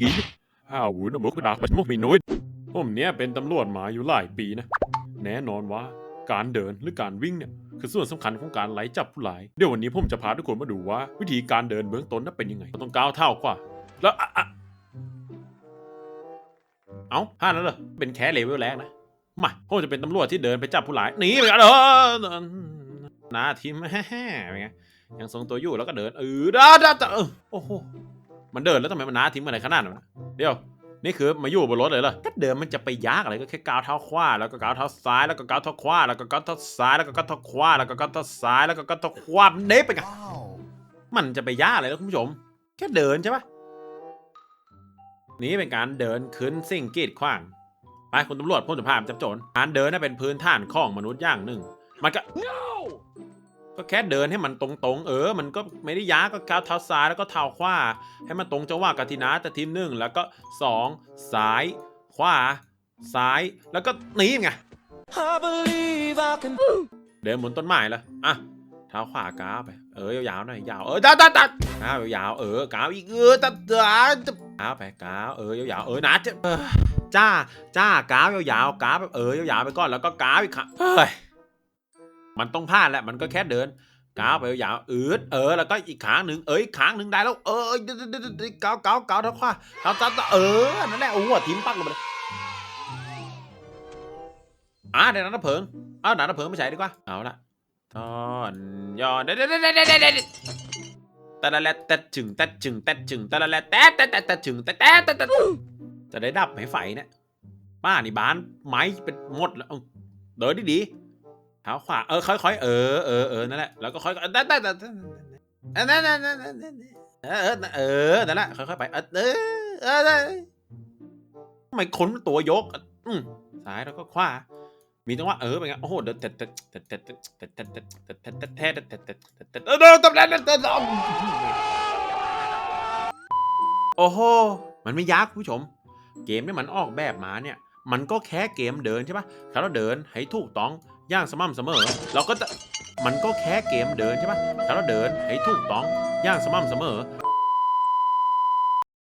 กี้อ้าววุ้นมุกดาปัจมุกมีน้ยผมเนี้ยเป็นตำรวจมาอยู่หลายปีนะ แน่นอนว่าการเดินหรือการวิ่งเนี่ยคือส่วนสำคัญของการไล่จับผู้ร้าย เดี๋ยววันนี้ผมจะพาทุกคนมาดูว่า วิธีการเดินเบื้องต้นนั้นเป็นยังไงต้องก้าวเท้ากว่า แล้วเอ้าห้านั้นเหรอเป็นแค่เลเวลแรกนะมาผมจะเป็นตำรวจที่เดินไปจับผู้ร้ายหนีไปกันเออนาทีมแฮ่ๆเป็นไงยังทรงตัวอยู่แล้วก็เดินเออด้าด้าด้าเออโอ้โห มันเดินแล้วทำไมมันหนาทีมอะไรขนาดนั้นวะเดี๋ยว นี่คือมาอยู่บนรถเลยเหรอก็เดินมันจะไปยากอะไรก็แค่ก้าวเท้าขวาแล้วก็ก้าวเท้าซ้ายแล้วก็ก้าวเท้าขวาแล้วก็ก้าวเท้าซ้ายแล้วก็ก้าวเท้าขวาแล้วก็ก้าวเท้าซ้ายแล้วก็ก้าวเท้าขวาเด้ไปกัน Wow. มันจะไปยากอะไรแล้วคุณผู้ชม แค่เดินใช่ปะนี่เป็นการเดินขึ้นสิ่งกีดขวางไปคุณตำรวจพ่นจะพาไปจับโจรการเดินน่ะเป็นพื้นฐานของมนุษย์อย่างหนึ่ง มันก็ ก็แค่เดินให้มันตรงๆ เออ มันก็ไม่ได้ยากก็ก้าวเท้าซ้ายแล้วก็เท้าขวาให้มันตรงจังหวะกับทีนะแต่ทีมหนึ่งแล้วก็สองซ้าย ขวา ซ้ายแล้วก็หนีไง I believe I can. เดินบนต้นไม้ละอะเท้าขวาก้าวไป เออยาวๆหน่อยยาวเออตัดตัดตัดก้าวยาวๆเออก้าวอีกเออตัดตัดก้าวไปก้าวเออยาวๆเออนะจะเออจ้าจ้าก้าวยาวๆก้าวไปเออยาวๆไปก่อนแล้วก็ก้าวอีกครั้งเฮ้ย มันต้องพลาดแหละมันก็แค่เดินก้าวไปยาวๆอืดเออแล้วก็อีกขางหนึ่งเอ้ยขางหนึ่งได้แล้ว เออเดี๋ยวเดี๋ยวเดี๋ยวก้าวก้าวก้าวเท้าขวาเท้าตัดเออนั่นแหละโอ้โหทิมปักลงไปเลยอะเดี๋ยวนั้นนะเพิงเอาหนาน้ำเพิงไม่ใช่ดีกว่าเอาละตอนย้อนเด็ดเด็ดเด็ดเด็ดเด็ดเด็ดแต่ละแลแต่จึงแต่จึงแต่จึงแต่ละแลแต่แต่แต่แต่จึงแต่แต่แต่แต่จะได้ดับไหมไฟเนี่ยบ้านนี่บ้านไม้เป็นหมดแล้วเอาเดินดีๆ เท้าขวาเออค่อยๆเออเออเออนั่นแหละแล้วก็ค่อยๆแต่แต่แต่นนั่นนั่นนั่นนั่นเออเออนั่นแหละค่อยๆไปเออเออเออทำไมคนตัวยกอืมซ้ายแล้วก็ขวามีจังหวะเออเป็นไงโอ้โหเด็ดเด็ดเด็ดเด็ดเด็ดเด็ดเด็ดเด็ดเด็ดเด็ดเด็ดเด็ดเด็ดเด็ดเด็ดเด็ดเด็ดเออเด็ดเด็ดเด็ดเด็ดเด็ดโอ้โหมันไม่ยากคุณผู้ชม เกมที่มันออกแบบมาเนี่ย มันก็แค่เกมเดินใช่ปะถ้าเราเดินให้ถูกต้อง อย่างสม่ำเสมอ เราก็จะมันก็แค่เกมเดินใช่ปะถ้าเราเดินให้ถูกต้องอย่างสม่ำเสมอ